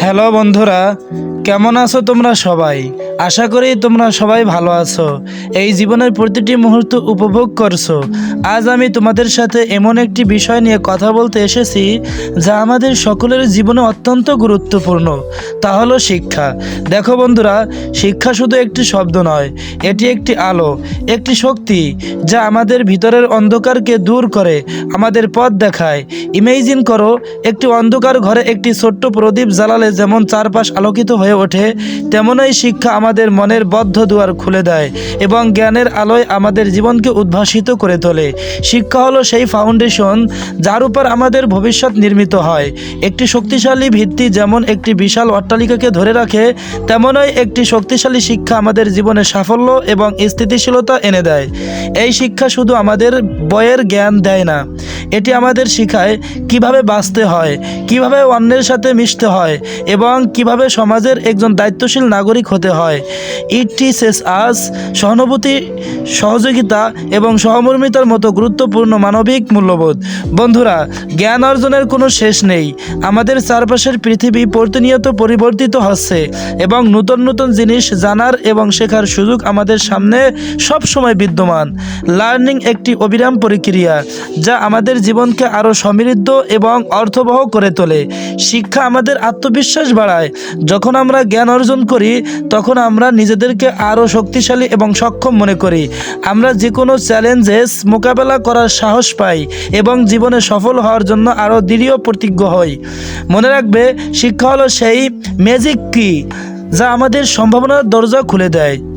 Hello বন্ধুরা কেমন আছো তোমরা সবাই? আশা করি তোমরা সবাই ভালো আছো। এই জীবনের প্রতিটি মুহূর্ত উপভোগ করছ। আজ আমি তোমাদের সাথে এমন একটি বিষয় নিয়ে কথা বলতে এসেছি, যা আমাদের সকলের জীবনে অত্যন্ত গুরুত্বপূর্ণ। তা হলো শিক্ষা। দেখো বন্ধুরা, শিক্ষা শুধু একটি শব্দ নয়, এটি একটি আলো, একটি শক্তি, যা আমাদের ভিতরের অন্ধকারকে দূর করে, আমাদের পথ দেখায়। ইমেজিন করো, একটি অন্ধকার ঘরে একটি ছোট্ট প্রদীপ জ্বালালে যেমন চারপাশ আলোকিত হয়ে ওঠে, তেমনই শিক্ষা আমাদের মনের বদ্ধ দুয়ার খুলে দেয় এবং জ্ঞানের আলোয় আমাদের জীবনকে উদ্ভাসিত করে তোলে। শিক্ষা হলো সেই ফাউন্ডেশন যার উপর আমাদের ভবিষ্যৎ নির্মিত হয়। একটি শক্তিশালী ভিত্তি যেমন একটি বিশাল অট্টালিকাকে ধরে রাখে, তেমনই একটি শক্তিশালী শিক্ষা আমাদের জীবনে সাফল্য এবং স্থিতিশীলতা এনে দেয়। এই শিক্ষা শুধু আমাদের বইয়ের জ্ঞান দেয় না। এটি আমাদের শিখায় কীভাবে বাঁচতে হয়, কীভাবে অন্যের সাথে মিশতে হয় এবং কীভাবে সমাজের একজন দায়িত্বশীল নাগরিক হতে হয়। ইট টিচেস আস সহানুভূতি, সহযোগিতা এবং সহমর্মিতার মতো গুরুত্বপূর্ণ মানবিক মূল্যবোধ। বন্ধুরা, জ্ঞান অর্জনের কোনো শেষ নেই। আমাদের চারপাশের পৃথিবী প্রতিনিয়ত পরিবর্তিত হচ্ছে এবং নতুন নতুন জিনিস জানার এবং শেখার সুযোগ আমাদের সামনে সব সময় বিদ্যমান। লার্নিং একটি অবিরাম প্রক্রিয়া যা আমাদের জীবনকে আরও সমৃদ্ধ এবং অর্থবহ করে তোলে। শিক্ষা আমাদের আত্মবিশ্বাস বাড়ায়। যখন আমরা জ্ঞান অর্জন করি, তখন আমরা নিজেদেরকে আরও শক্তিশালী এবং সক্ষম মনে করি। আমরা যে কোনো চ্যালেঞ্জেস মোকাবেলা করার সাহস পাই এবং জীবনে সফল হওয়ার জন্য আরও দৃঢ় প্রতিজ্ঞ হই। মনে রাখবে, শিক্ষা হলো সেই ম্যাজিক কি যা আমাদের সম্ভাবনার দরজা খুলে দেয়।